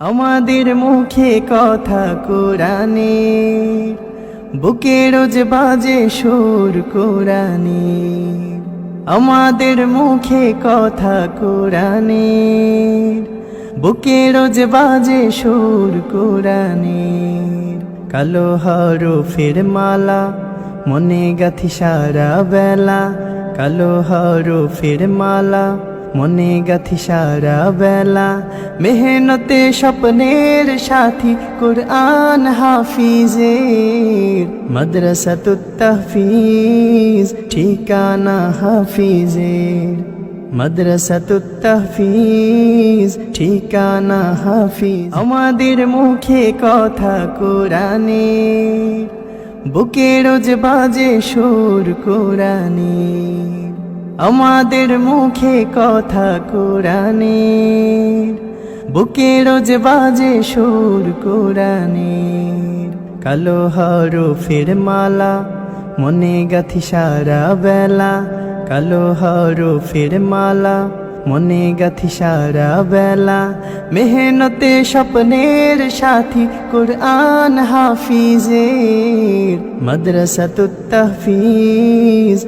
আমাদের মুখে কথা কোরআনে, বুকে রোজ বাজে সুর কোরআনে। আমাদের মুখে কথা কোরআনে, বুকে রোজ বাজে সুর কোরআনে। কালো হরফের মালা, মনে গাথি সারা বেলা। কালো হরফের মালা মনে গাথি সারা বেলা। মেহনতে স্বপ্নের সাথী কোরআন হাফিজের। মাদ্রাসা তু তাহফিজ, ঠিকানা হাফিজের। মাদ্রাসা তু তাহফিজ, ঠিকানা হাফিজ। আমাদের মুখে কথা কোরআনে বুকে রোজ বাজে সুর কোরআনে আমাদের মুখে কথা কোরআনে বুকে রোজ বাজে সুর কোরআনে কালো হরফের মালা, মনে গাথি সারা বেলা। কালো হরফের মালা, মনে গাথি সারা বেলা। মেহনতে স্বপ্নের সাথী কোরআন হাফিজের। মাদ্রাসা তাহফিজ